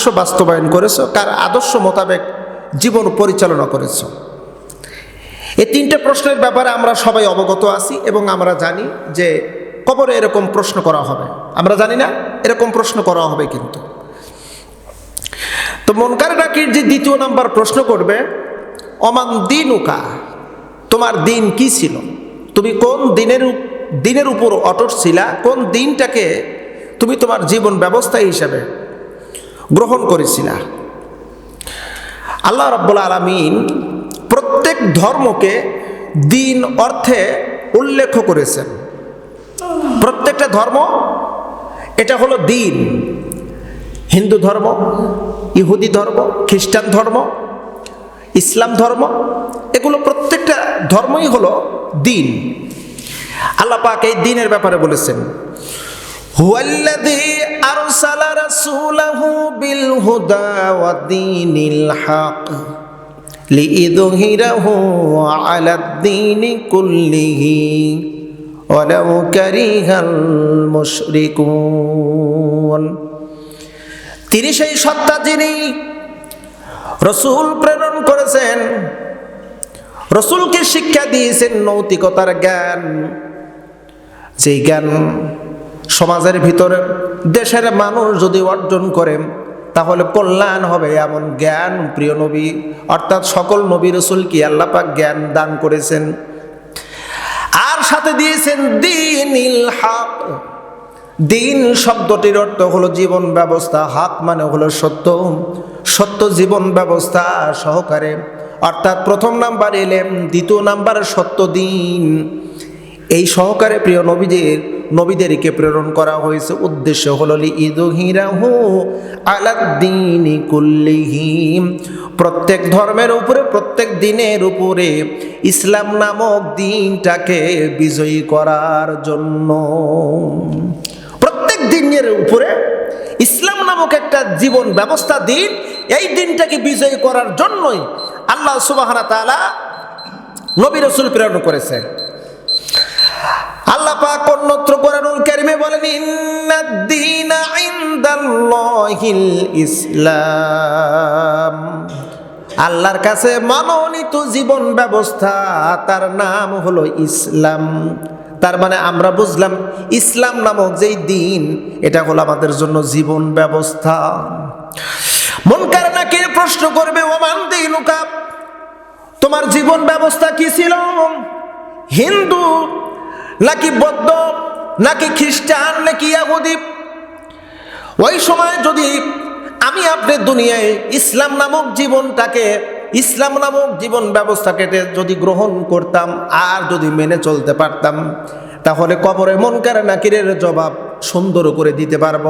আদর্শ বাস্তবায়ন করেছ, কার আদর্শ মোতাবেক জীবন পরিচালনা করেছ? এই তিনটে প্রশ্নের ব্যাপারে আমরা সবাই অবগত আছি এবং আমরা জানি যে কবরে এরকম প্রশ্ন করা হবে। আমরা জানি না, এরকম প্রশ্ন করা হবে কিন্তু। তো মনকার ডাকির যে দ্বিতীয় নাম্বার প্রশ্ন করবে, অমান দিন উকা তোমার দিন কি ছিল? তুমি কোন দিনের দিনের উপর অটট ছিলা? কোন দিনটাকে তুমি তোমার জীবন ব্যবস্থা হিসাবে গ্রহণ করেছিলা আল্লাহ রব্বুল আলমিন প্রত্যেক ধর্মকে দিন অর্থে উল্লেখ করেছেন। প্রত্যেকটা ধর্ম, এটা হলো দিন। হিন্দু ধর্ম, ইহুদি ধর্ম, খ্রিস্টান ধর্ম, ইসলাম ধর্ম, এগুলো প্রত্যেকটা ধর্মই হলো দিন। আল্লাহ পাক এই দিনের ব্যাপারে বলেছেন, হুয়াল্লাযী রাসূলাহু বিল হুদা ওয়া দীনিল হক লিইযহিরাহু আলাদ দীনি কুল্লিহি ওয়ালাউ মুশরিকুন। তিনি সেই সত্তা যিনি রসুল প্রেরণ করেছেন, রসুলকে শিক্ষা দিয়েছেন নৈতিকতার জ্ঞান। যেই জ্ঞান সমাজের ভিতরে দেশের মানুষ যদি অর্জন করে, তাহলে কল্যাণ হবে এমন জ্ঞান, প্রিয় নবী। অর্থাৎ সকল নবী রসুল কি আল্লাপাক জ্ঞান দান করেছেন? আর সাথে দিয়েছেন দিন হক। দিন শব্দটির অর্থ হলো জীবন ব্যবস্থা হাত মানে হলো সত্য। সত্য জীবন ব্যবস্থা সহকারে। অর্থাৎ প্রথম নাম্বার এলেম, দ্বিতীয় নাম্বার সত্য দিন। এই সহকারে প্রিয় নবীদের নবীদেরকে প্রেরণ করা হয়েছে। উদ্দেশ্য হল প্রত্যেক ধর্মের উপরে, প্রত্যেক দিনের উপরে ইসলাম নামক দিনটাকে বিজয়ী করার জন্য। প্রত্যেক দিনের উপরে ইসলাম নামক একটা জীবন ব্যবস্থা দিন, এই দিনটাকে বিজয়ী করার জন্যই আল্লাহ সুবাহানা তাআলা নবী রসুল প্রেরণ করেছে আল্লাহ পাক অন্যত্র কোরআনুল কারিমে বলেন, ইন্নাদ-দীনা ইনদাল্লাহিল ইসলাম। আল্লাহর কাছে মনোনীত জীবন ব্যবস্থা, তার নাম হলো ইসলাম। তার মানে আমরা বুঝলাম, ইসলাম নামক যেই দিন, এটা হলো আমাদের জন্য জীবন ব্যবস্থা। মন নাকি প্রশ্ন করবে, ওমান দিনুকা? তোমার জীবন ব্যবস্থা কি ছিল? হিন্দু নাকি বৌদ্ধ, নাকি খ্রিস্টান, নাকি ইয়াহুদি ওই সময় যদি আমি আপনার দুনিয়ায় ইসলাম নামক জীবনটাকে, ইসলাম নামক জীবন ব্যবস্থাকে যদি গ্রহণ করতাম আর যদি মেনে চলতে পারতাম, তাহলে কবরে মন কারে নাকিরের জবাব সুন্দর করে দিতে পারব।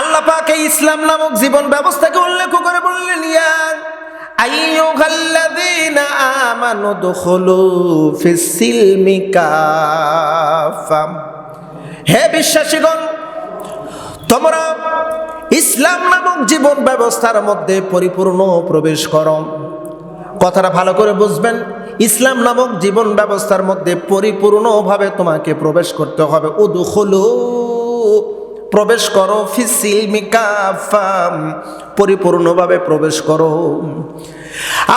আল্লাহ পাক ইসলাম নামক জীবন ব্যবস্থাকে উল্লেখ করে বললেন, ইয়া আইয়ুহাল্লাযীনা আমানু দুখুলু ফিস-সিলমি কাফা হে বিশ্বাসীগণ, তোমরা ইসলাম নামক জীবন ব্যবস্থার মধ্যে পরিপূর্ণ প্রবেশ করো। কথাটা ভালো করে বুঝবেন, ইসলাম নামক জীবন ব্যবস্থার মধ্যে পরিপূর্ণভাবে তোমাকে প্রবেশ করতে হবে। উদুখুলু, প্রবেশ করো ফিসিলমি কাফাম। পরিপূর্ণভাবে প্রবেশ করো।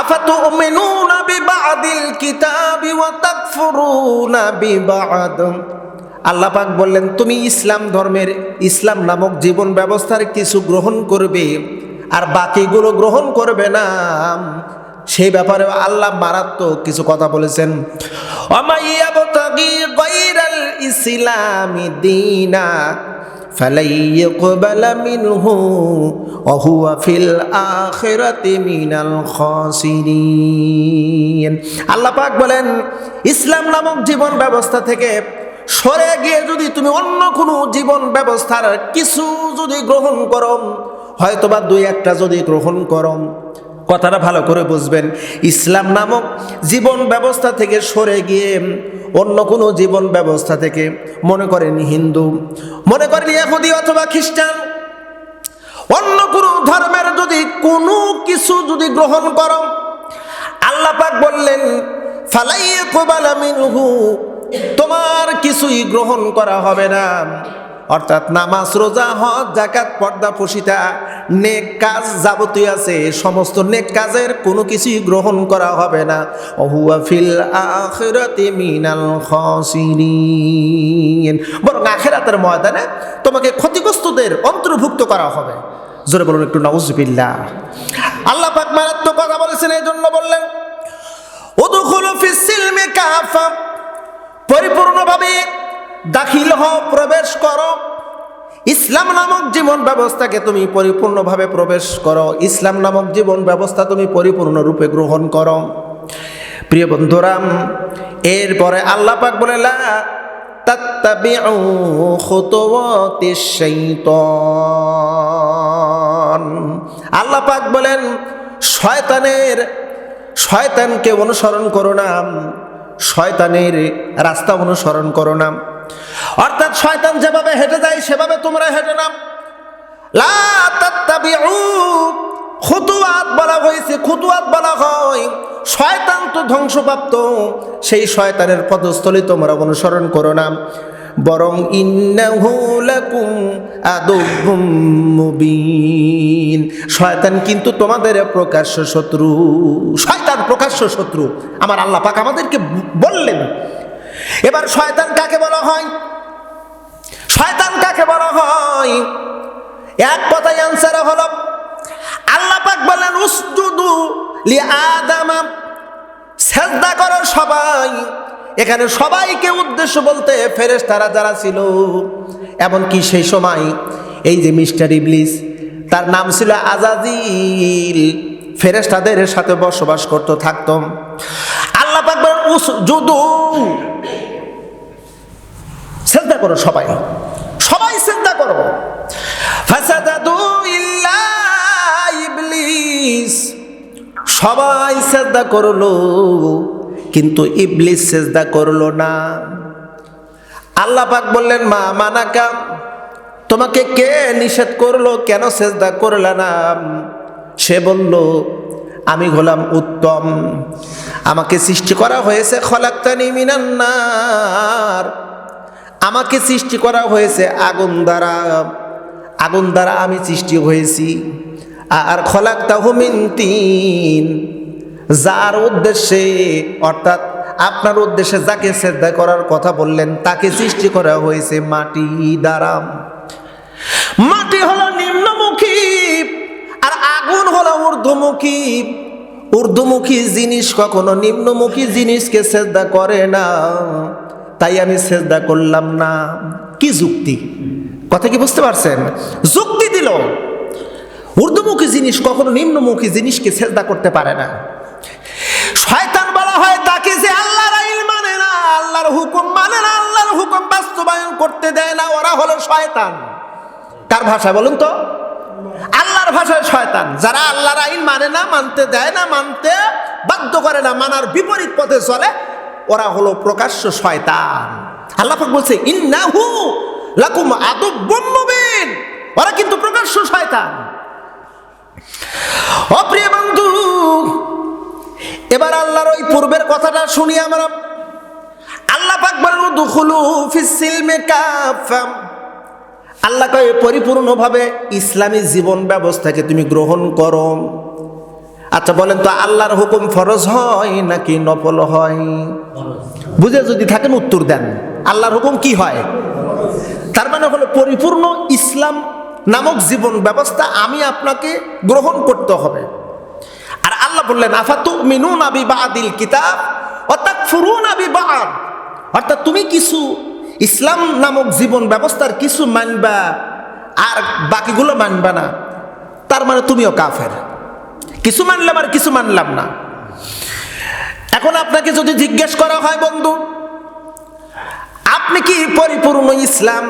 আফাতুমিনুনা বিবাদিল কিতাবি ওয়া তাকফুরুনা বিবাদ। আল্লাহ পাক বললেন, তুমি ইসলাম ধর্মের ইসলাম নামক জীবন ব্যবস্থার কিছু গ্রহণ করবে আর বাকিগুলো গ্রহণ করবে না। সেই ব্যাপারে আল্লাহ মারাত্মক কিছু কথা বলেছেন। ইসলামি দীনা فلن يقبل منه وهو في الآخرة من الخاسرين আল্লাহ পাক বলেন ইসলাম নামক জীবন ব্যবস্থা থেকে সরে গিয়ে যদি তুমি অন্য কোনো জীবন ব্যবস্থার কিছু যদি গ্রহণ করো হয়তোবা দুই একটা যদি গ্রহণ করো কথাটা ভালো করে বুঝবেন ইসলাম নামক জীবন ব্যবস্থা থেকে সরে গিয়ে অন্য কোনো জীবন ব্যবস্থা থেকে মনে করেন হিন্দু, মনে করেন ইহুদি অথবা খ্রিস্টান, অন্য কোনো ধর্মের যদি কোনো কিছু যদি গ্রহণ করো, আল্লাহ পাক বললেন, ফালাই মিনহু তোমার কিছুই গ্রহণ করা হবে না। অর্থাৎ নামাজ, রোজা, হজ জাকাত পর্দা ফসিতা নেক কাজ যাবতীয় আছে, সমস্ত নেক কাজের কোনো কিছুই গ্রহণ করা হবে না। অহুয়া ফিল আখিরাতি মিনাল খাসিরিন। বরং আখিরাতের ময়দানে তোমাকে ক্ষতিগ্রস্তদের অন্তর্ভুক্ত করা হবে। জোরে বলুন একটু, নাউজুবিল্লাহ। আল্লাহ পাক মারাত্মক কথা বলেছেন এই জন্য বললেন, উদখুলু ফিস সিলমি কাফা। পরিপূর্ণভাবে দাখিল হও, প্রবেশ করো। ইসলাম নামক জীবন ব্যবস্থাকে তুমি পরিপূর্ণভাবে প্রবেশ করো। ইসলাম নামক জীবন ব্যবস্থা তুমি পরিপূর্ণরূপে গ্রহণ করো। প্রিয় বন্ধুরাম, এরপরে আল্লাহ পাক বলে, লা আল্লাহ পাক বলেন, শয়তানের, শয়তানকে অনুসরণ করো না। শয়তানের রাস্তা অনুসরণ করো না। অর্থাৎ শয়তান যেভাবে হেঁটে যায়, সেভাবে তোমরা হেঁটে না খুতুয়াত বলা হয়েছে খুতুয়াত বলা হয়। শয়তান তো ধ্বংসপ্রাপ্ত, সেই শয়তানের পদস্থলে তোমরা অনুসরণ করো না। বরং মুবিন। শয়তান কিন্তু তোমাদের প্রকাশ্য শত্রু, শয়তান প্রকাশ্য শত্রু। আমার আল্লাহ পাক আমাদেরকে বললেন এবার শয়তান কাকে বলা হয়? শয়তান কাকে বলা হয়? এক কথায় আনসার হলো, আল্লাহ পাক বলেন, উসজুদু লি করো সবাই। এখানে সবাইকে উদ্দেশ্য বলতে ফেরেশতারা যারা ছিল, এমনকি সেই সময় এই যে মিস্টার ইবলিস, তার নাম ছিল আজাজিল। ফেরেশতাদের সাথে বসবাস করতে থাকতাম আল্লাহ পাক বলেন, উসজুদু সেজদা করো সবাই। সবাই সেজদা করো। ইল্লা সবাই সেজদা করল, কিন্তু ইবলিস সেজদা করল না। আল্লাহ পাক বললেন, মা মানাকা তোমাকে কে নিষেধ করল? কেন সেজদা করলে না? সে বলল, আমি হলাম উত্তম। আমাকে সৃষ্টি করা হয়েছে, খলাক্তানি মিনান্নার আমাকে সৃষ্টি করা হয়েছে আগুন দ্বারা। আগুন দ্বারা আমি সৃষ্টি হয়েছি। আর খলাক তাহুমিন তিন। যার উদ্দেশ্যে, অর্থাৎ আপনার উদ্দেশ্যে যাকে শ্রদ্ধা করার কথা বললেন, তাকে সৃষ্টি করা হয়েছে মাটি দ্বারা। মাটি হলো নিম্নমুখী, আর আগুন হলো ঊর্ধ্বমুখী। ঊর্ধ্বমুখী জিনিস কখনো নিম্নমুখী জিনিসকে শ্রদ্ধা করে না। তাই আমি শ্রদ্ধা করলাম না। কি যুক্তি? কথা কি বুঝতে পারছেন? যুক্তি দিল। ঊর্ধ্বমুখী জিনিস কখনো নিম্নমুখী জিনিসকে শ্রদ্ধা করতে পারে না। শয়তান বলা হয় তাকে যে আল্লাহর আইন মানে না, আল্লাহর হুকুম মানে না, আল্লাহর হুকুম বাস্তবায়ন করতে দেয় না, ওরা হলো শয়তান। কার ভাষায় বলুন তো? আল্লাহর ভাষায় শয়তান। যারা আল্লাহর আইন মানে না, মানতে দেয় না, মানতে বাধ্য করে না, মানার বিপরীত পথে চলে ওরা হলো প্রকাশ্য শয়তান। আল্লাহফাক বলছে, ইন্নাহু লাকুম আদুব্বুম মুবিন। ওরা কিন্তু প্রকাশ্য শয়তান। অপ্রিয় বন্ধু, এবার আল্লাহর ওই পূর্বের কথাটা শুনি আমরা। আল্লাহ পাক বলেন দুখুলু ফিস সিলমে কাফা আল্লাহ কয়ে, পরিপূর্ণভাবে ইসলামী জীবন ব্যবস্থাকে তুমি গ্রহণ করো। আচ্ছা বলেন তো, আল্লাহর হুকুম ফরজ হয় নাকি নফল হয়? বুঝে যদি থাকেন উত্তর দেন। আল্লাহর হুকুম কি হয়? তার মানে হলো পরিপূর্ণ ইসলাম নামক জীবন ব্যবস্থা আমি আপনাকে গ্রহণ করতে হবে। আর আল্লাহ বললেন আফাতু মিনুন আবি বাদিল কিতাব অর্থাৎ ফুরুন আবি বাদ অর্থাৎ তুমি কিছু ইসলাম নামক জীবন ব্যবস্থার কিছু মানবা, আর বাকিগুলো মানবা না। তার মানে তুমিও কাফের। কিছু মানলাম আর কিছু মানলাম না। এখন আপনাকে যদি জিজ্ঞেস করা হয়, বন্ধু, আপনি কি পরিপূর্ণ ইসলাম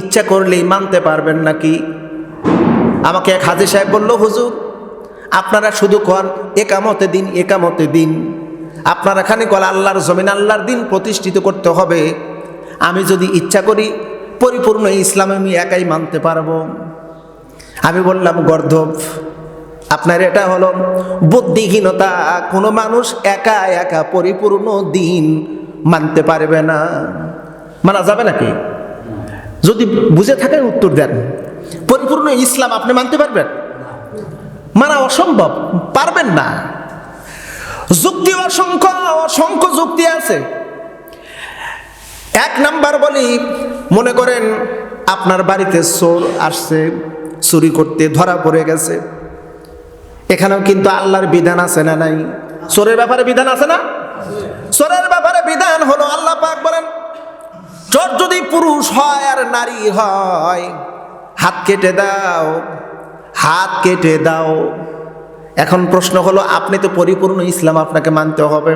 ইচ্ছা করলেই মানতে পারবেন নাকি? আমাকে এক হাজি সাহেব বলল, হুজুর, আপনারা শুধু কন, একামতে দিন একামতে দিন। আপনারা খানি কল আল্লাহর জমিন, আল্লাহর দিন প্রতিষ্ঠিত করতে হবে। আমি যদি ইচ্ছা করি পরিপূর্ণ ইসলাম আমি একাই মানতে পারব। আমি বললাম, গর্ধব আপনার এটা হলো বুদ্ধিহীনতা। কোনো মানুষ একা একা পরিপূর্ণ দিন মানতে পারবে না। মানা যাবে নাকি? যদি বুঝে থাকেন উত্তর দেন। পরিপূর্ণ ইসলাম আপনি মানতে পারবেন? মানা অসম্ভব, পারবেন না। যুক্তি অসংখ্য অসংখ্য যুক্তি আছে। এক নাম্বার বলি, মনে করেন আপনার বাড়িতে চোর আসছে, চুরি করতে ধরা পড়ে গেছে। এখানেও কিন্তু আল্লাহর বিধান আছে না নাই? চোরের ব্যাপারে বিধান আছে না? চোরের ব্যাপারে বিধান হলো আল্লাহ পাক বলেন, চোর যদি পুরুষ হয় আর নারী হয়, হাত কেটে দাও, হাত কেটে দাও। এখন প্রশ্ন হলো, আপনি তো পরিপূর্ণ ইসলাম আপনাকে মানতে হবে।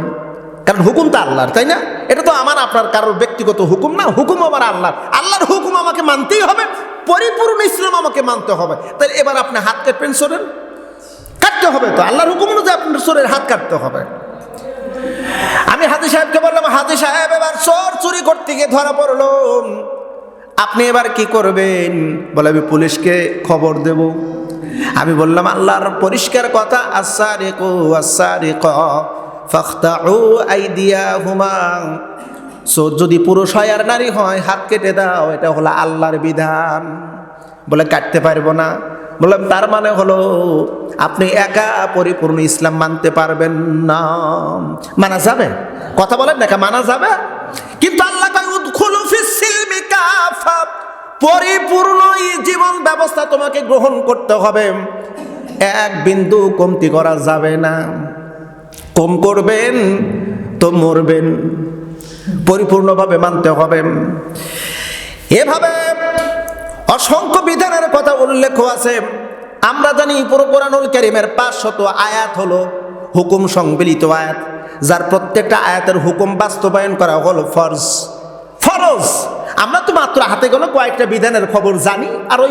কারণ হুকুম তো আল্লাহর, তাই না? এটা তো আমার, আপনার, কারোর ব্যক্তিগত হুকুম না হুকুম আমার আল্লাহ আল্লাহর হুকুম আমাকে মানতেই হবে, পরিপূর্ণ ইসলাম আমাকে মানতে হবে। তাহলে এবার আপনি হাত কাটবেন সোরের কাটতে হবে তো, আল্লাহর হুকুম অনুযায়ী আপনার সোরের হাত কাটতে হবে। আমি হাজি সাহেবকে বললাম হাজি সাহেব, এবার চোর চুরি করতে গিয়ে ধরা পড়ল। আপনি এবার কি করবেন? বলে আমি পুলিশকে খবর দেব। আমি বললাম, আল্লাহর পরিষ্কার কথা কো আসারে ক ফাখতাউ আইদিয়া হুমা সো যদি পুরুষ হয় আর নারী হয়, হাত কেটে দাও, এটা হলো আল্লাহর বিধান। বলে কাটতে পারব না। বললাম, তার মানে হলো আপনি একা পরিপূর্ণ ইসলাম মানতে পারবেন না। মানা যাবে? কথা বলেন না মানা যাবে? কিন্তু আল্লাহ পরিপূর্ণ জীবন ব্যবস্থা তোমাকে গ্রহণ করতে হবে। এক বিন্দু কমতি করা যাবে না। কম করবেন তো মরবেন। পরিপূর্ণভাবে মানতে হবে। এভাবে অসংখ্য বিধানের কথা উল্লেখ আছে। আমরা জানি পুরো কোরআনুল কারিমের পাঁচশত আয়াত হলো হুকুম সংবলিত আয়াত, যার প্রত্যেকটা আয়াতের হুকুম বাস্তবায়ন করা হলো ফরজ। ফরজ! আমরা তো মাত্র হাতে গেলে কয়েকটা বিধানের খবর জানি, আর ওই